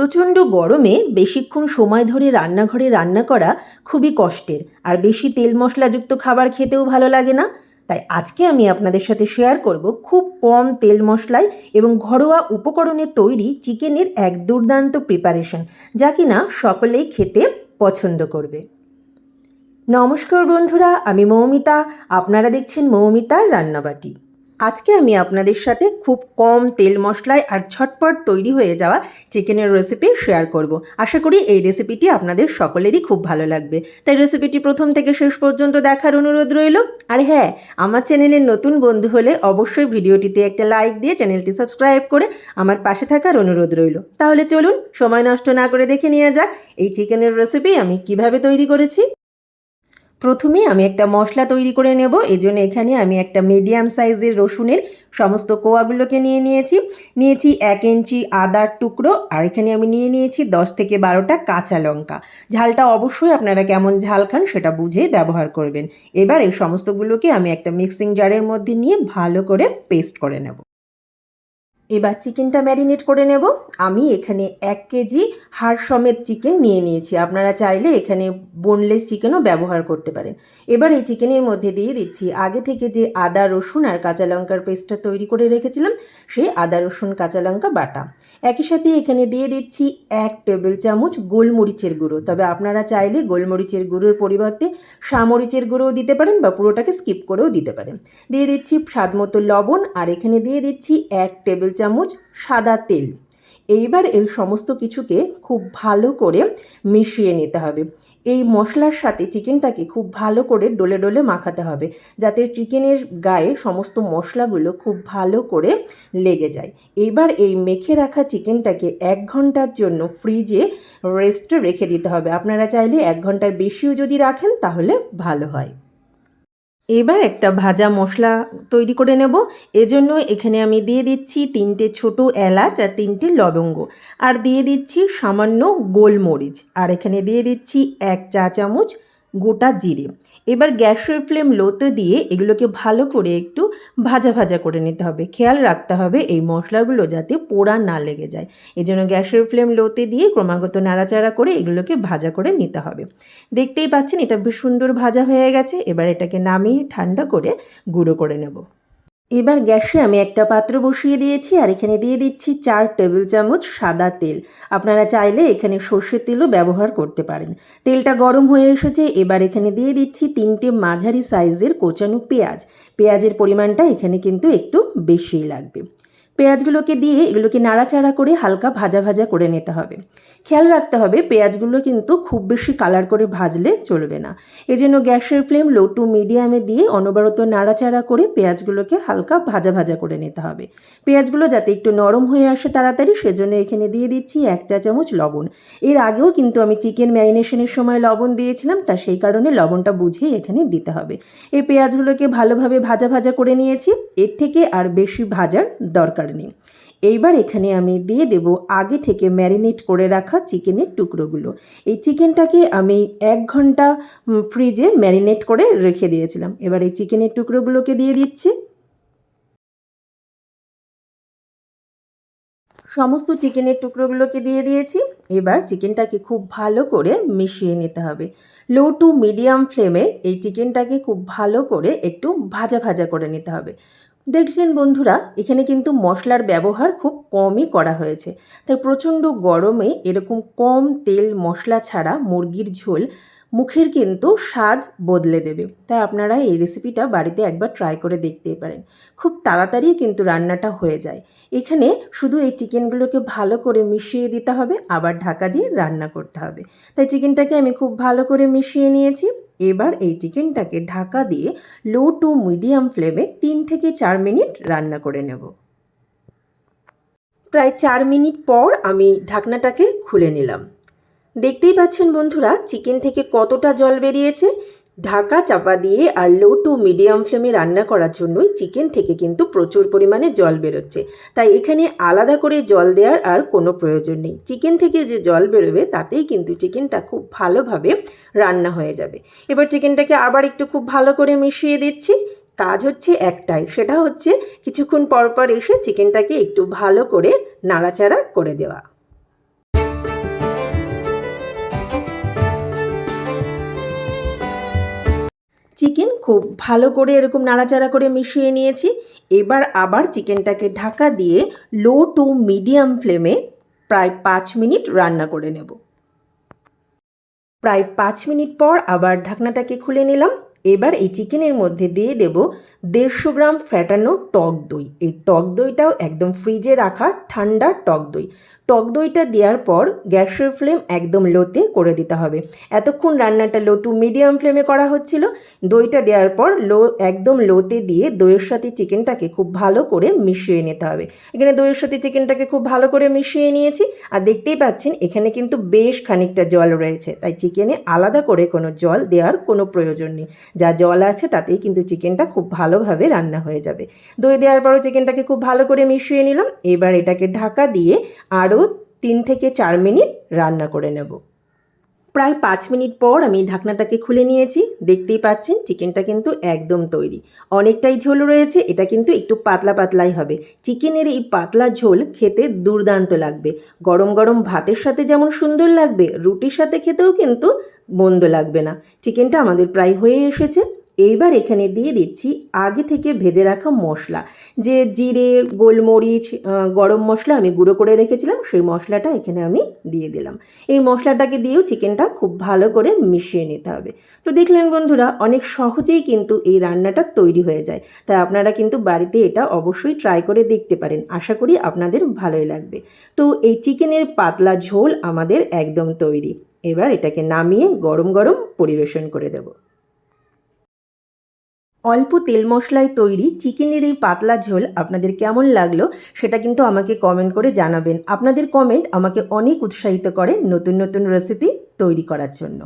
প্রচণ্ড গরমে বেশিক্ষণ সময় ধরে রান্নাঘরে রান্না করা খুবই কষ্টের। আর বেশি তেল মশলাযুক্ত খাবার খেতেও ভালো লাগে না। তাই আজকে আমি আপনাদের সাথে শেয়ার করব খুব কম তেল মশলায় এবং ঘরোয়া উপকরণে তৈরি চিকেনের এক দুর্দান্ত প্রিপারেশন যা কিনা সকলেই খেতে পছন্দ করবে। নমস্কার বন্ধুরা, আমি মৌমিতা। আপনারা দেখছেন মৌমিতার রান্নাবাটি। আজকে আমি আপনাদের সাথে খুব কম তেল মশলায় আর ছটপট তৈরি হয়ে যাওয়া চিকেনের রেসিপি শেয়ার করব। আশা করি এই রেসিপিটি আপনাদের সকলেরই খুব ভালো লাগবে। তাই রেসিপিটি প্রথম থেকে শেষ পর্যন্ত দেখার অনুরোধ রইল। আর হ্যাঁ আমার চ্যানেলের নতুন বন্ধু হলে অবশ্যই ভিডিওটিতে একটা লাইক দিয়ে চ্যানেলটি সাবস্ক্রাইব করে আমার পাশে থাকার অনুরোধ রইল। তাহলে চলুন, সময় নষ্ট না করে দেখে নেওয়া যাক এই চিকেনের রেসিপি আমি কীভাবে তৈরি করেছি। প্রথমে আমি একটা মশলা তৈরি করে নেব এই জন্য এখানে আমি একটা মিডিয়াম সাইজের রসুনের সমস্ত কোয়াগুলোকে নিয়ে নিয়েছি। নিয়েছি এক ইঞ্চি আদার টুকরো, আর এখানে আমি নিয়ে নিয়েছি দশ থেকে বারোটা কাঁচা লঙ্কা। ঝালটা অবশ্যই আপনারা কেমন ঝাল খান সেটা বুঝে ব্যবহার করবেন। এবার এই সমস্তগুলোকে আমি একটা মিক্সিং জারের মধ্যে নিয়ে ভালো করে পেস্ট করে নেব। এবার চিকেনটা ম্যারিনেট করে নেব। আমি এখানে এক কেজি হাড় সমেত চিকেন নিয়ে নিয়েছি। আপনারা চাইলে এখানে বোনলেস চিকেনও ব্যবহার করতে পারেন। এবার এই চিকেনের মধ্যে দিয়ে দিচ্ছি আগে থেকে যে আদা, রসুন আর কাঁচা লঙ্কার পেস্টটা তৈরি করে রেখেছিলাম, সেই আদা, রসুন, কাঁচা লঙ্কা বাটা। একই সাথে এখানে দিয়ে দিচ্ছি এক টেবিল চামচ গোলমরিচের গুঁড়ো। তবে আপনারা চাইলে গোলমরিচের গুঁড়োর পরিবর্তে সামরিচের গুঁড়োও দিতে পারেন বা পুরোটাকে স্কিপ করেও দিতে পারেন। দিয়ে দিচ্ছি স্বাদ মতো লবণ আর এখানে দিয়ে দিচ্ছি এক টেবিল চামচ সাদা তেল। এইবার এই সমস্ত কিছুকে খুব ভালো করে মিশিয়ে নিতে হবে। এই মশলার সাথে চিকেনটাকে খুব ভালো করে ডলে ডলে মাখাতে হবে, যাতে চিকেনের গায়ে সমস্ত মশলাগুলো খুব ভালো করে লেগে যায়। এইবার এই মেখে রাখা চিকেনটাকে এক ঘণ্টার জন্য ফ্রিজে রেস্টে রেখে দিতে হবে। আপনারা চাইলে এক ঘণ্টার বেশিও যদি রাখেন, তাহলে ভালো হয়। এবার একটা ভাজা মশলা তৈরি করে নেব। এজন্য এখানে আমি দিয়ে দিচ্ছি তিনটে ছোট এলাচ আর তিনটে লবঙ্গ। আর দিয়ে দিচ্ছি সামান্য গোলমরিচ। আর এখানে দিয়ে দিচ্ছি এক চা চামচ গোটা জিরে। এবার গ্যাসের ফ্লেম লোতে দিয়ে এগুলোকে ভালো করে একটু ভাজা ভাজা করে নিতে হবে। খেয়াল রাখতে হবে এই মশলাগুলো যাতে পোড়া না লেগে যায়। এই জন্য গ্যাসের ফ্লেম লোতে দিয়ে ক্রমাগত নাড়াচাড়া করে এগুলোকে ভাজা করে নিতে হবে। দেখতেই পাচ্ছেন এটা বেশ সুন্দর ভাজা হয়ে গেছে। এবার এটাকে নামিয়ে ঠান্ডা করে গুঁড়ো করে নেব। এবার গ্যাসে আমি একটা পাত্র বসিয়ে দিয়েছি আর এখানে দিয়ে দিচ্ছি চার টেবিল চামচ সাদা তেল। আপনারা চাইলে এখানে সর্ষের তেলও ব্যবহার করতে পারেন। তেলটা গরম হয়ে এসেছে, এবার এখানে দিয়ে দিচ্ছি তিনটে মাঝারি সাইজের কোচানো পেঁয়াজ। পেঁয়াজের পরিমাণটা এখানে কিন্তু একটু বেশিই লাগবে। পেঁয়াজগুলোকে দিয়ে এগুলোকে নাড়াচাড়া করে হালকা ভাজা ভাজা করে নিতে হবে। খেয়াল রাখতে হবে, পেঁয়াজগুলো কিন্তু খুব বেশি কালার করে ভাজলে চলবে না। এজন্য গ্যাসের ফ্লেম লো টু মিডিয়ামে দিয়ে অনবরত নাড়াচাড়া করে পেঁয়াজগুলোকে হালকা ভাজা ভাজা করে নিতে হবে। পেঁয়াজগুলো যাতে একটু নরম হয়ে আসে তাড়াতাড়ি, সেজন্য এখানে দিয়ে দিচ্ছি এক চা চামচ লবণ। এর আগেও কিন্তু আমি চিকেন ম্যারিনেশনের সময় লবণ দিয়েছিলাম, তা সেই কারণে লবণটা বুঝেই এখানে দিতে হবে। এই পেঁয়াজগুলোকে ভালোভাবে ভাজা ভাজা করে নিয়েছি, এর থেকে আর বেশি ভাজার দরকার নেই। এইবার এখানে আমি দিয়ে দেব আগে থেকে ম্যারিনেট করে রাখা চিকেনের টুকরোগুলো। এই চিকেনটাকে আমি এক ঘণ্টা ফ্রিজে ম্যারিনেট করে রেখে দিয়েছিলাম। এবার এই চিকেনের টুকরোগুলোকে দিয়ে দিচ্ছি। সমস্ত চিকেনের টুকরোগুলোকে দিয়ে দিয়েছি। এবার চিকেনটাকে খুব ভালো করে মিশিয়ে নিতে হবে। লো টু মিডিয়াম ফ্লেমে এই চিকেনটাকে খুব ভালো করে একটু ভাজা ভাজা করে নিতে হবে। দেখলেন বন্ধুরা, এখানে কিন্তু মশলার ব্যবহার খুব কমই করা হয়েছে। তাই প্রচণ্ড গরমে এরকম কম তেল মশলা ছাড়া মুরগির ঝোল মুখের কিন্তু স্বাদ বদলে দেবে। তাই আপনারা এই রেসিপিটা বাড়িতে একবার ট্রাই করে দেখতেই পারেন। খুব তাড়াতাড়ি কিন্তু রান্নাটা হয়ে যায়। এখানে শুধু এই চিকেনগুলোকে ভালো করে মিশিয়ে দিতে হবে, আবার ঢাকা দিয়ে রান্না করতে হবে। তাই চিকেনটাকে আমি খুব ভালো করে মিশিয়ে নিয়েছি। এবার এই চিকেনটাকে ঢাকা দিয়ে লো টু মিডিয়াম ফ্লেমে তিন থেকে চার মিনিট রান্না করে নেব। প্রায় চার মিনিট পর আমি ঢাকনাটাকে খুলে নিলাম। দেখতেই পাচ্ছেন বন্ধুরা, চিকেন থেকে কতটা জল বেরিয়েছে। ঢাকা চাপা দিয়ে আর লো টু মিডিয়াম ফ্লেমে রান্না করার জন্যই চিকেন থেকে কিন্তু প্রচুর পরিমাণে জল বেরোচ্ছে। তাই এখানে আলাদা করে জল দেওয়ার আর কোনো প্রয়োজন নেই। চিকেন থেকে যে জল বেরোবে, তাতেই কিন্তু চিকেনটা খুব ভালোভাবে রান্না হয়ে যাবে। এবার চিকেনটাকে আবার একটু খুব ভালো করে মিশিয়ে দিচ্ছি। কাজ হচ্ছে একটাই, সেটা হচ্ছে কিছুক্ষণ পর পর এসে চিকেনটাকে একটু ভালো করে নাড়াচাড়া করে দেওয়া। চিকেন খুব ভালো করে এরকম নাড়াচাড়া করে মিশিয়ে নিয়েছি। এবার আবার চিকেনটাকে ঢাকা দিয়ে লো টু মিডিয়াম ফ্লেমে প্রায় পাঁচ মিনিট রান্না করে নেব। প্রায় পাঁচ মিনিট পর আবার ঢাকনাটাকে খুলে নিলাম। এবার এই চিকেনের মধ্যে দিয়ে দেব দেড়শো গ্রাম ফ্যাটানো টক দই। এই টক দইটাও একদম ফ্রিজে রাখা ঠান্ডা টক দই। টক দইটা দেওয়ার পর গ্যাসের ফ্লেম একদম লোতে করে দিতে হবে। এতক্ষণ রান্নাটা লো টু মিডিয়াম ফ্লেমে করা হচ্ছিল। দইটা দেওয়ার পর লো, একদম লোতে দিয়ে দইয়ের সাথে চিকেনটাকে খুব ভালো করে মিশিয়ে নিতে হবে। এখানে দইয়ের সাথে চিকেনটাকে খুব ভালো করে মিশিয়ে নিয়েছি। আর দেখতেই পাচ্ছেন, এখানে কিন্তু বেশ খানিকটা জল রয়েছে। তাই চিকেনে আলাদা করে কোনো জল দেওয়ার কোনো প্রয়োজন নেই। যা জল আছে তাতেই কিন্তু চিকেনটা খুব ভালোভাবে রান্না হয়ে যাবে। দই দেওয়ার পরও চিকেনটাকে খুব ভালো করে মিশিয়ে নিলাম। এবার এটাকে ঢাকা দিয়ে আরও তিন থেকে চার মিনিট রান্না করে নেব। প্রায় পাঁচ মিনিট পর আমি ঢাকনাটাকে খুলে নিয়েছি। দেখতেই পাচ্ছেন, চিকেনটা কিন্তু একদম তৈরি। অনেকটাই ঝোল রয়েছে, এটা কিন্তু একটু পাতলা পাতলাই হবে। চিকেনের এই পাতলা ঝোল খেতে দুর্দান্ত লাগবে। গরম গরম ভাতের সাথে যেমন সুন্দর লাগবে, রুটির সাথে খেতেও কিন্তু মন্দ লাগবে না। চিকেনটা আমাদের প্রায় হয়ে এসেছে। এইবার এখানে দিয়ে দিচ্ছি আগে থেকে ভেজে রাখা মশলা। যে জিরে, গোলমরিচ গরম মশলা আমি গুঁড়ো করে রেখেছিলাম, সেই মশলাটা এখানে আমি দিয়ে দিলাম। এই মশলাটাকে দিয়েও চিকেনটা খুব ভালো করে মিশিয়ে নিতে হবে। তো দেখলেন বন্ধুরা, অনেক সহজেই কিন্তু এই রান্নাটা তৈরি হয়ে যায়। তাই আপনারা কিন্তু বাড়িতে এটা অবশ্যই ট্রাই করে দেখতে পারেন। আশা করি আপনাদের ভালোই লাগবে। তো এই চিকেনের পাতলা ঝোল আমাদের একদম তৈরি। এবার এটাকে নামিয়ে গরম গরম পরিবেশন করে দেবো। অল্প তেল মশলায় তৈরি চিকেনের এই পাতলা ঝোল আপনাদের কেমন লাগল সেটা কিন্তু আমাকে কমেন্ট করে জানাবেন। আপনাদের কমেন্ট আমাকে অনেক উৎসাহিত করে নতুন নতুন রেসিপি তৈরি করার জন্য।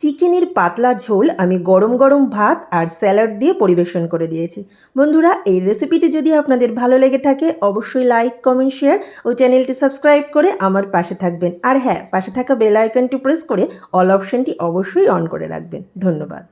চিকেনের পাতলা ঝোল আমি গরম গরম ভাত আর স্যালাড দিয়ে পরিবেশন করে দিয়েছি। বন্ধুরা, এই রেসিপিটি যদি আপনাদের ভালো লেগে থাকে, অবশ্যই লাইক কমেন্ট শেয়ার ও চ্যানেলটি সাবস্ক্রাইব করে আমার পাশে থাকবেন। আর হ্যাঁ পাশে থাকা বেল আইকনটি প্রেস করে অল অপশনটি অবশ্যই অন করে রাখবেন। ধন্যবাদ।